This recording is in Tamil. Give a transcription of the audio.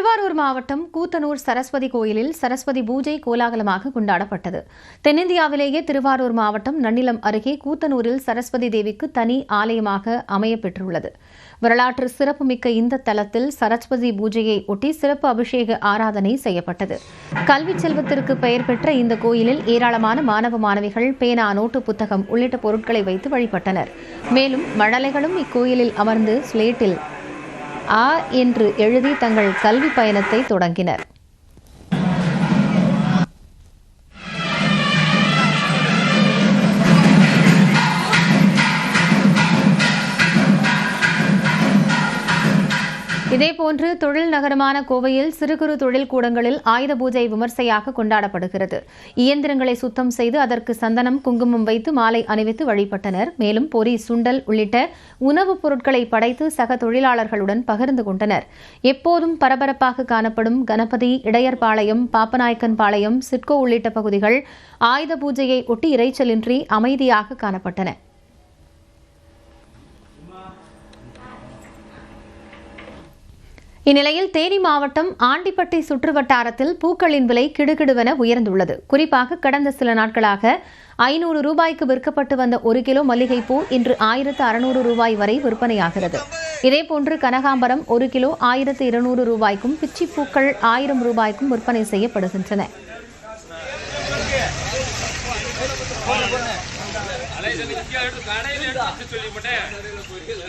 திருவாரூர் மாவட்டம் கூத்தனூர் சரஸ்வதி கோயிலில் சரஸ்வதி பூஜை கோலாகலமாக கொண்டாடப்பட்டது. தென்னிந்தியாவிலேயே திருவாரூர் மாவட்டம் நன்னிலம் அருகே கூத்தனூரில் சரஸ்வதி தேவிக்கு தனி ஆலயமாக அமையப்பெற்றுள்ளது வரலாற்று சிறப்புமிக்க இந்த தலத்தில் சரஸ்வதி பூஜையை ஒட்டி சிறப்பு அபிஷேக ஆராதனை செய்யப்பட்டது. கல்விச் செல்வத்திற்கு பெயர் பெற்ற இந்த கோயிலில் ஏராளமான மாணவ மாணவிகள் பேனா நோட்டு புத்தகம் உள்ளிட்ட பொருட்களை வைத்து வழிபட்டனர். மேலும் மழலைகளும் இக்கோயிலில் அமர்ந்து ஸ்லேட்டில் ஆ என்று எழுதி தங்கள் கல்வி பயணத்தை தொடங்கினர். இதேபோன்று தொழில் நகரமான கோவையில் சிறு குறு தொழில் கூடங்களில் ஆயுத பூஜை விமர்சையாக கொண்டாடப்படுகிறது. இயந்திரங்களை சுத்தம் செய்து அதற்கு சந்தனம் குங்குமம் வைத்து மாலை அணிவித்து வழிபட்டனர். மேலும் பொரி சுண்டல் உள்ளிட்ட உணவுப் பொருட்களை படைத்து சக தொழிலாளர்களுடன் பகிர்ந்து கொண்டனர். எப்போதும் பரபரப்பாக காணப்படும் கணபதி இடையர்பாளையம் பாப்பநாயக்கன் பாளையம் சிட்கோ உள்ளிட்ட பகுதிகள் ஆயுத பூஜையை ஒட்டி இறைச்சலின்றி அமைதியாக காணப்பட்டன. இந்நிலையில் தேனி மாவட்டம் ஆண்டிப்பட்டி சுற்றுவட்டாரத்தில் பூக்களின் விலை கிடுகிடுவென உயர்ந்துள்ளது. குறிப்பாக கடந்த சில நாட்களாக ஐநூறு ரூபாய்க்கு விற்கப்பட்டு வந்த ஒரு கிலோ மல்லிகைப்பூ இன்று ஆயிரத்து அறுநூறு ரூபாய் வரை விற்பனையாகிறது. இதேபோன்று கனகாம்பரம் ஒரு கிலோ ஆயிரத்து இருநூறு ரூபாய்க்கும் பிச்சி பூக்கள் ஆயிரம் ரூபாய்க்கும் விற்பனை செய்யப்படுகின்றன.